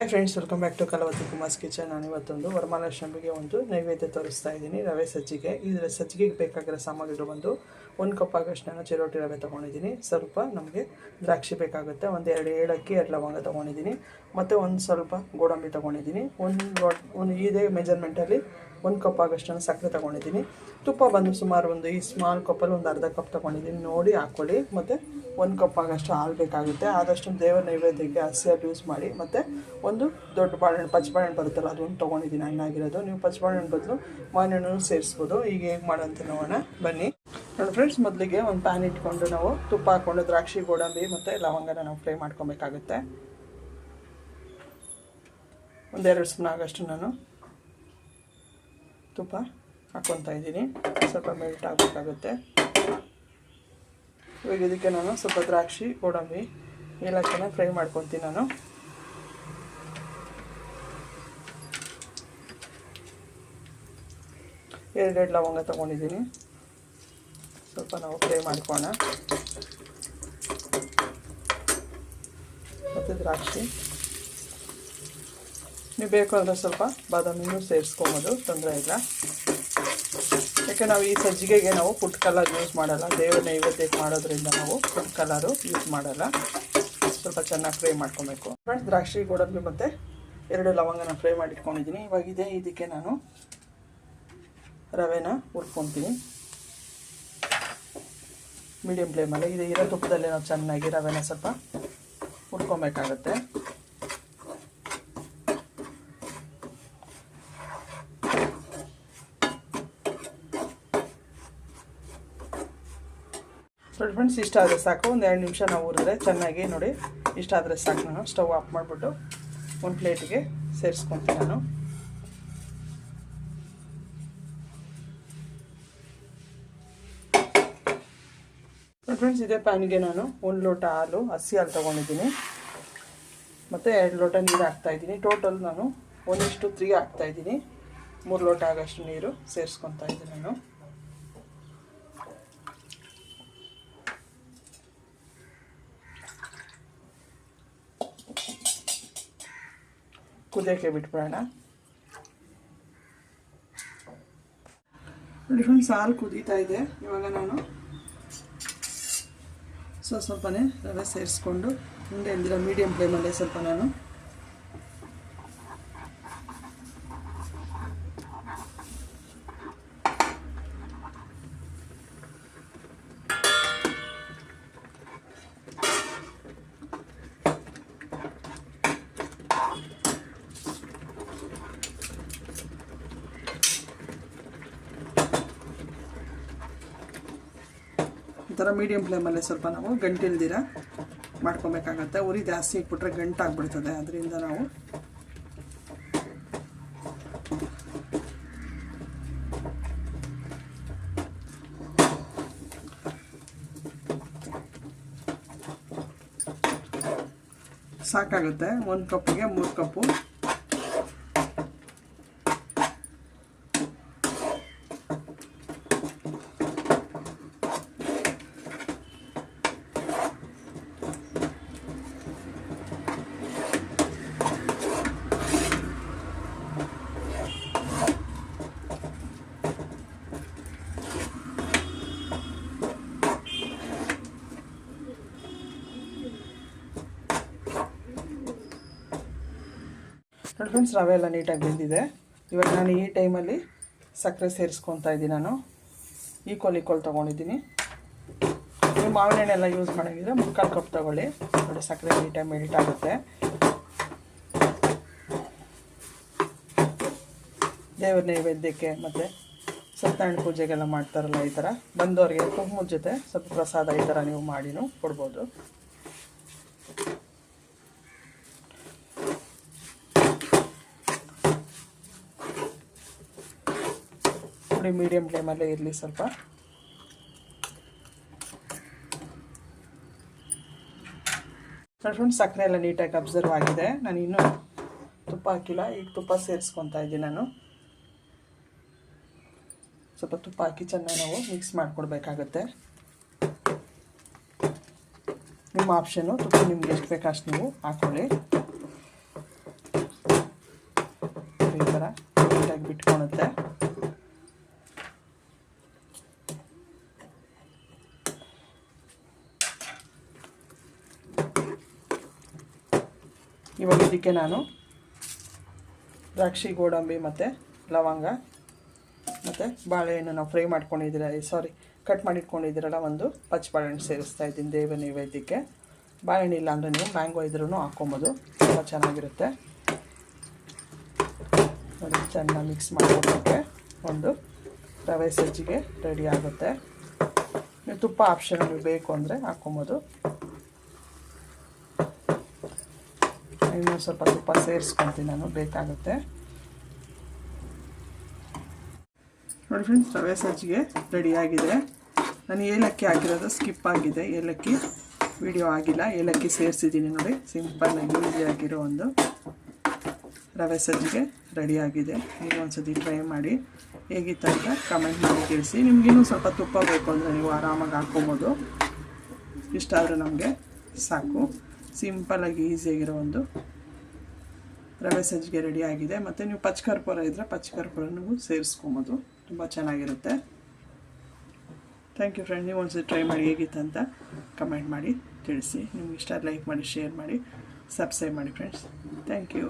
Hi friends welcome back to Kalavati Kumar's kitchen ನಾನು ಇವತ್ತೊಂದು ವರಮಹಾಲಕ್ಷ್ಮಿಗೆ ಒಂದು ನೈವೇದ್ಯ ತೋರಿಸ್ತಾ ಇದ್ದೀನಿ. ರವೆ ಸಜ್ಜಿಗೆ. ಇದರ ಸಜ್ಜಿಗೆಗೆ ಬೇಕಾಗಿರೋ ಸಾಮಗ್ರಿಗಳು ಬಂದು ಒಂದು ಕಪ್ ಆಗಷ್ಟು ಚಿರೋಟಿ ರವೆ ತೊಗೊಂಡಿದ್ದೀನಿ. ಸ್ವಲ್ಪ ನಮಗೆ ದ್ರಾಕ್ಷಿ ಬೇಕಾಗುತ್ತೆ. ಒಂದು ಎರಡು ಏಳಕ್ಕಿ ಎರಡು ಲವಂಗ ತೊಗೊಂಡಿದ್ದೀನಿ. ಮತ್ತು ಒಂದು ಸ್ವಲ್ಪ ಗೋಡಂಬಿ ತೊಗೊಂಡಿದ್ದೀನಿ. ಒಂದು ಲೋಟ್ ಒಂದು ಇದೇ ಮೆಜರ್ಮೆಂಟಲ್ಲಿ ಒಂದು ಕಪ್ ಆಗಷ್ಟು ಸಕ್ಕರೆ ತೊಗೊಂಡಿದ್ದೀನಿ. ತುಪ್ಪ ಬಂದು ಸುಮಾರು ಒಂದು ಈ ಸ್ಮಾಲ್ ಕಪ್ಪಲ್ಲಿ ಒಂದು ಅರ್ಧ ಕಪ್ ತೊಗೊಂಡಿದ್ದೀನಿ. ನೋಡಿ ಹಾಕ್ಕೊಳ್ಳಿ ಮತ್ತು ಒಂದು ಕಪ್ ಆಗಷ್ಟು ಹಾಲು ಬೇಕಾಗುತ್ತೆ. ಆದಷ್ಟು ದೇವರ ನೈವೇದ್ಯಕ್ಕೆ ಹಸಿ ಹಾಲು ಯೂಸ್ ಮಾಡಿ. ಮತ್ತು ಒಂದು ದೊಡ್ಡ ಬಾಳೆಹಣ್ಣು, ಪಚ್ಚ ಬಾಳೆಹಣ್ಣು ಬರುತ್ತಲ್ಲ, ಅದೊಂದು ತೊಗೊಂಡಿದ್ದೀನಿ. ಹಣ್ಣಾಗಿರೋದು. ನೀವು ಪಚ್ಚ ಬಾಳೆಹಣ್ಣು ಬದಲು ಮಾವಿನಹಣ್ಣು ಸೇರಿಸ್ಬೋದು. ಈಗ ಹೇಗೆ ಮಾಡೋಂತ ನೋಡೋಣ. ಬನ್ನಿ. ನೋಡಿ ಫ್ರೆಂಡ್ಸ್ ಮೊದಲಿಗೆ ಒಂದು ಪ್ಯಾನ್ ಇಟ್ಕೊಂಡು ನಾವು ತುಪ್ಪ ಹಾಕ್ಕೊಂಡು ದ್ರಾಕ್ಷಿ, ಗೋಡಂಬಿ ಮತ್ತು ಲವಂಗನ ನಾವು ಫ್ರೈ ಮಾಡ್ಕೊಬೇಕಾಗುತ್ತೆ. ಒಂದೆರಡು ಸ್ಪೂನ್ ಆಗಷ್ಟು ನಾನು ತುಪ್ಪ ಹಾಕ್ಕೊತಾ ಇದ್ದೀನಿ. ಸ್ವಲ್ಪ ಮೆಲ್ಟ್ ಆಗಬೇಕಾಗುತ್ತೆ. ಇವಾಗ ಇದಕ್ಕೆ ನಾನು ಸ್ವಲ್ಪ ದ್ರಾಕ್ಷಿ, ಗೋಡಂಬಿ ಏಲಕ್ಕಿನ ಫ್ರೈ ಮಾಡ್ಕೊತೀನಿ ನಾನು. ಎರಡೆರಡು ಲವಂಗ ತೊಗೊಂಡಿದ್ದೀನಿ. ಸ್ವಲ್ಪ ನಾವು ಫ್ರೈ ಮಾಡ್ಕೋಣ. ಮತ್ತು ದ್ರಾಕ್ಷಿ. ನೀವು ಬೇಕು ಅಂದರೆ ಸ್ವಲ್ಪ ಬಾದಾಮಿನೂ ಸೇರಿಸ್ಕೊಬೋದು, ತೊಂದರೆ ಇಲ್ಲ. ಯಾಕೆ ನಾವು ಈ ಸಜ್ಜಿಗೆಗೆ ನಾವು ಫುಡ್ ಕಲರ್ ಯೂಸ್ ಮಾಡಲ್ಲ. ದೇವರ ನೈವೇದ್ಯಕ್ಕೆ ಮಾಡೋದ್ರಿಂದ ನಾವು ಫುಡ್ ಕಲರು ಯೂಸ್ ಮಾಡಲ್ಲ. ಸ್ವಲ್ಪ ಚೆನ್ನಾಗಿ ಫ್ರೈ ಮಾಡ್ಕೊಬೇಕು. ಫ್ರೆಂಡ್ಸ್, ದ್ರಾಕ್ಷಿ, ಗೋಡಂಬಿ ಮತ್ತು ಎರಡು ಲವಂಗನ ಫ್ರೈ ಮಾಡಿಟ್ಕೊಂಡಿದ್ದೀನಿ. ಇವಾಗಿದೆ ಇದಕ್ಕೆ ನಾನು ರವೆನ ಹುರ್ಕೊತೀನಿ. ಮೀಡಿಯಮ್ ಫ್ಲೇಮಲ್ಲಿ ಇದು ಇರೋ ತುಪ್ಪದಲ್ಲಿ ನಾವು ಚೆನ್ನಾಗಿ ರವೆನ ಸ್ವಲ್ಪ ಹುಡ್ಕೊಬೇಕಾಗತ್ತೆ ನೋಡಿ ಫ್ರೆಂಡ್ಸ್ ಇಷ್ಟ ಆದರೆ ಸಾಕು. ಒಂದು ಎರಡು ನಿಮಿಷ ನಾವು ಹುರಿದ್ರೆ ಚೆನ್ನಾಗಿ ನೋಡಿ. ಇಷ್ಟ ಆದರೆ ಸಾಕು. ನಾನು ಸ್ಟವ್ ಆಫ್ ಮಾಡಿಬಿಟ್ಟು ಒಂದು ಪ್ಲೇಟಿಗೆ ಸೇರಿಸ್ಕೊತೀನಿ ನಾನು. ಫ್ರೆಂಡ್ಸ್ ಇದೇ ಪ್ಯಾನ್ಗೆ ನಾನು ಒಂದು ಲೋಟ ಹಾಲು, ಹಸಿ ಹಾಲು ತೊಗೊಂಡಿದ್ದೀನಿ. ಮತ್ತು ಎರಡು ಲೋಟ ನೀರು ಹಾಕ್ತಾಯಿದ್ದೀನಿ ಟೋಟಲ್ ನಾನು ಒಂದಿಷ್ಟು ತ್ರೀ ಹಾಕ್ತಾಯಿದ್ದೀನಿ ಮೂರು ಲೋಟ ಆಗೋಷ್ಟು ನೀರು ಸೇರಿಸ್ಕೊತಾ ಇದ್ದೀನಿ ನಾನು. ಕುದಿಯೋಕ್ಕೆ ಬಿಟ್ಬಿಡೋಣ. ಫ್ರೆಂಡ್ಸ್ ಹಾಲು ಕುದೀತಾ ಇದೆ. ಇವಾಗ ನಾನು ಸ್ವಲ್ಪ ಸ್ವಲ್ಪನೇ ರವೆ ಸೇರಿಸ್ಕೊಂಡು ಮುಂದೆ ಇಲ್ದಿರೋ ಮೀಡಿಯಮ್ ಫ್ಲೇಮಲ್ಲೇ ಸ್ವಲ್ಪ ನಾನು ಥರ ಮೀಡಿಯಮ್ ಫ್ಲೇಮಲ್ಲೇ ಸ್ವಲ್ಪ ನಾವು ಗಂಟಿಲ್ದಿರ ಮಾಡ್ಕೊಬೇಕಾಗತ್ತೆ. ಉರಿ ಜಾಸ್ತಿ ಇಟ್ಬಿಟ್ರೆ ಗಂಟಾಗ್ಬಿಡ್ತದೆ ಅದರಿಂದ ನಾವು ಸಾಕಾಗುತ್ತೆ. ಒಂದು ಕಪ್ಪಿಗೆ ಮೂರು ಕಪ್ಪು. ನೋಡಿ ಫ್ರೆಂಡ್ಸ್ ರವೆ ಎಲ್ಲ ನೀಟಾಗಿ ಬೆಂದಿದೆ. ಇವಾಗ ನಾನು ಈ ಟೈಮಲ್ಲಿ ಸಕ್ಕರೆ ಸೇರಿಸ್ಕೊತಾ ಇದ್ದೀನಿ ನಾನು. ಈಕ್ವಲ್ ಈಕ್ವಲ್ ತೊಗೊಂಡಿದ್ದೀನಿ. ನೀವು ಮಾವಿನ ಎಲ್ಲ ಯೂಸ್ ಮಾಡೋಂಗಿದ್ರೆ ಮುಕ್ಕಾಲು ಕಪ್ ತೊಗೊಳ್ಳಿ. ನೋಡಿ ಸಕ್ಕರೆ ನೀಟಾಗಿ ಮೆಲ್ಟ್ ಆಗುತ್ತೆ. ದೇವ್ರ ನೈವೇದ್ಯಕ್ಕೆ ಮತ್ತು ಸತ್ಯನಾರಾಯಣ ಪೂಜೆಗೆಲ್ಲ ಮಾಡ್ತಾರಲ್ಲ ಈ ಥರ ಬಂದವರಿಗೆ ಕುಂಕುಮದ ಜೊತೆ ಸ್ವಲ್ಪ ಪ್ರಸಾದ ಈ ಥರ ನೀವು ಮಾಡಿನೂ ಕೊಡ್ಬೋದು. ನೋಡಿ ಮೀಡಿಯಮ್ ಫ್ಲೇಮಲ್ಲೇ ಇರಲಿ ಸ್ವಲ್ಪ. ಫ್ರೆಂಡ್ಸ್ ಸಕ್ಕರೆ ಎಲ್ಲ ನೀಟಾಗಿ ಅಬ್ಸರ್ವ್ ಆಗಿದೆ. ನಾನು ಇನ್ನೂ ತುಪ್ಪ ಹಾಕಿಲ್ಲ, ಈಗ ತುಪ್ಪ ಸೇರಿಸ್ಕೊತಾ ಇದ್ದೀನಿ ನಾನು. ಸ್ವಲ್ಪ ತುಪ್ಪ ಹಾಕಿ ಚೆನ್ನಾಗಿ ನಾವು ಮಿಕ್ಸ್ ಮಾಡಿಕೊಡ್ಬೇಕಾಗತ್ತೆ. ನಿಮ್ಮ ಆಪ್ಷನ್ನು ತುಪ್ಪ ನಿಮ್ಗೆ ಎಷ್ಟು ಬೇಕು ಅಷ್ಟು ನೀವು ಹಾಕ್ಕೊಳ್ಳಿ ಇವಾಗ ಇದಕ್ಕೆ ನಾನು ದ್ರಾಕ್ಷಿ, ಗೋಡಂಬಿ ಮತ್ತು ಲವಂಗ ಮತ್ತು ಬಾಳೆಹಣ್ಣು ನಾವು ಫ್ರೈ ಮಾಡ್ಕೊಂಡಿದ್ದೀರ ಸಾರಿ ಕಟ್ ಮಾಡಿಟ್ಕೊಂಡಿದ್ದೀರಲ್ಲ ಒಂದು ಪಚ್ಚ ಬಾಳೆಹಣ್ಣು ಸೇರಿಸ್ತಾ ಇದ್ದೀನಿ ದೇವ ನೈವೇದ್ಯಕ್ಕೆ. ಬಾಳೆಹಣ್ಣು ಇಲ್ಲ ಅಂದರೆ ನೀವು ಮ್ಯಾಂಗೋ ಇದ್ರೂ ಹಾಕ್ಕೊಬೋದು, ತುಂಬ ಚೆನ್ನಾಗಿರುತ್ತೆ. ನೋಡಿ, ಚೆನ್ನಾಗಿ ಮಿಕ್ಸ್ ಮಾಡ್ಕೊಳಕ್ಕೆ ಒಂದು ರವೆ ಸಜ್ಜಿಗೆ ರೆಡಿ ಆಗುತ್ತೆ. ನೀವು ತುಪ್ಪ ಆಪ್ಷನ್ ಬೇಕು ಅಂದರೆ ಹಾಕ್ಕೊಬೋದು. ಇನ್ನೊಂದು ಸ್ವಲ್ಪ ತುಪ್ಪ ಸೇರಿಸ್ಕೊತೀನಿ ನಾನು, ಬೇಕಾಗುತ್ತೆ. ನೋಡಿ ಫ್ರೆಂಡ್ಸ್ ರವೆ ಸಜ್ಜಿಗೆ ರೆಡಿಯಾಗಿದೆ ನಾನು ಏಲಕ್ಕಿ ಹಾಕಿರೋದು ಸ್ಕಿಪ್ ಆಗಿದೆ. ಏಲಕ್ಕಿ ವಿಡಿಯೋ ಆಗಿಲ್ಲ. ಏಲಕ್ಕಿ ಸೇರಿಸಿದ್ದೀನಿ ನೋಡಿ ಸಿಂಪಲ್ಲಾಗಿ ಆಗಿರೋ ಒಂದು ರವೆ ಸಜ್ಜಿಗೆ ರೆಡಿಯಾಗಿದೆ ನೀವು ಒಂದ್ಸತಿ ಟ್ರೈ ಮಾಡಿ, ಹೇಗಿತ್ತು ಅಂತ ಕಮೆಂಟ್ ಮಾಡಿ ತಿಳಿಸಿ. ನಿಮಗಿನ್ನೂ ಸ್ವಲ್ಪ ತುಪ್ಪ ಬೇಕು ಅಂದರೆ ನೀವು ಆರಾಮಾಗಿ ಹಾಕ್ಕೊಬೋದು. ಇಷ್ಟ ಆದರೆ ನಮಗೆ ಸಾಕು. ಸಿಂಪಲ್ಲಾಗಿ ಈಸಿಯಾಗಿರೋ ಒಂದು ರವೆ ಸಜ್ಜಿಗೆ ರೆಡಿ ಆಗಿದೆ. ಮತ್ತು ನೀವು ಪಚ್ಚಕರ್ಪೂರ ಇದ್ದರೆ ಪಚ್ಚಕರ್ಪೂರನೂ ಸೇರಿಸ್ಕೊಬೋದು. ತುಂಬ ಚೆನ್ನಾಗಿರುತ್ತೆ. ಥ್ಯಾಂಕ್ ಯು ಫ್ರೆಂಡ್ ನೀವು ಒಂದ್ಸತಿ ಟ್ರೈ ಮಾಡಿ ಹೇಗಿತ್ತು ಅಂತ ಕಮೆಂಟ್ ಮಾಡಿ ತಿಳಿಸಿ. ನಿಮ್ಗೆ ಇಷ್ಟ ಲೈಕ್ ಮಾಡಿ ಶೇರ್ ಮಾಡಿ ಸಬ್ಸ್ಕ್ರೈಬ್ ಮಾಡಿ ಫ್ರೆಂಡ್ಸ್ ಥ್ಯಾಂಕ್ ಯು